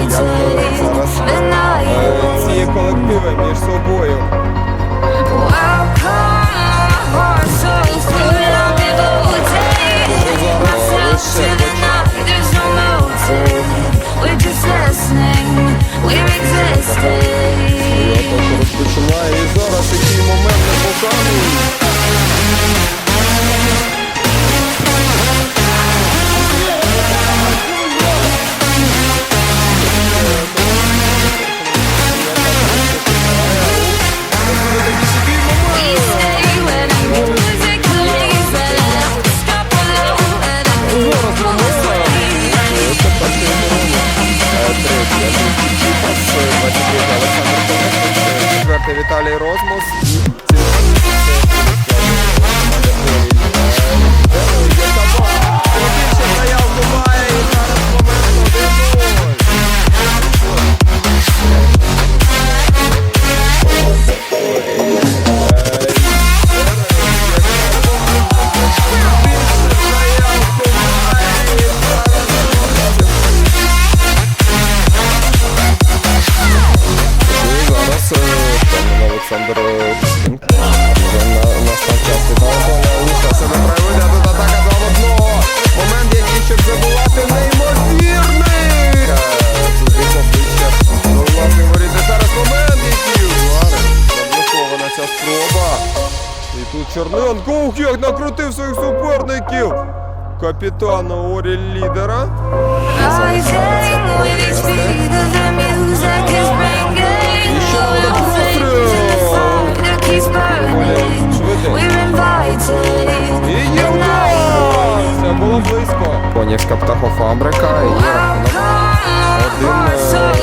Як у нас е, ці колективи між собою. Розпочинає і зараз який момент не показує. Rosmos e Тут Чорненко накрутив своїх суперників. Капітана Орі лідера. І ще буде простріл. Це було близько. Конівська птахофабрика і рахунок. Е,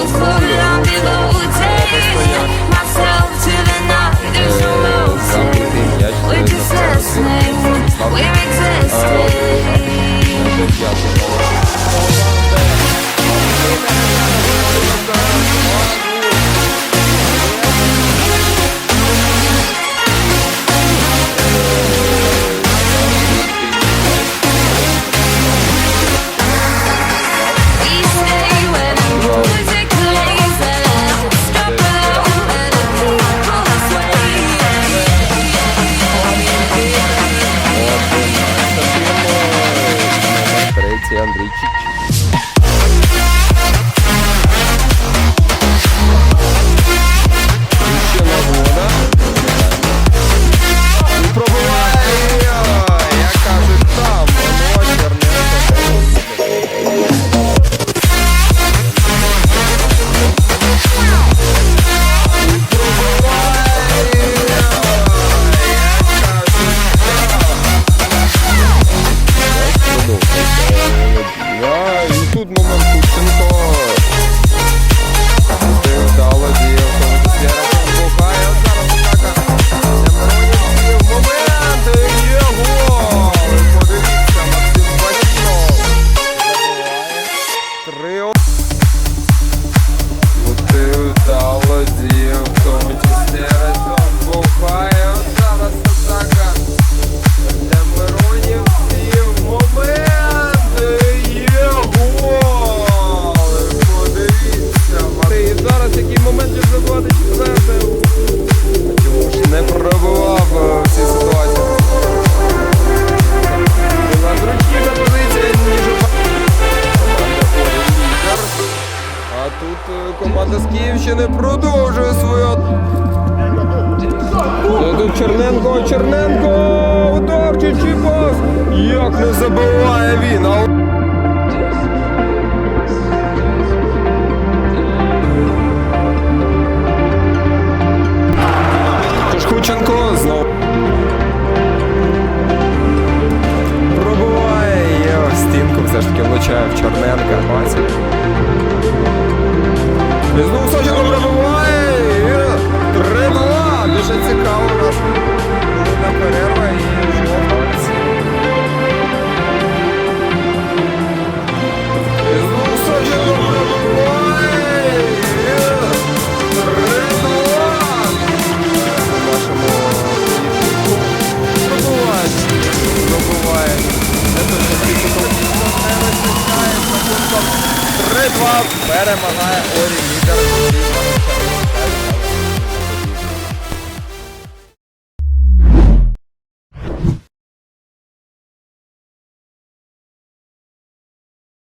Тут е, команда з Київщини продовжує свою. Тут Черненко, Черненко, ударчий пас. Як не забиває він. а... Знову. Із у нас. Велика Перемагає.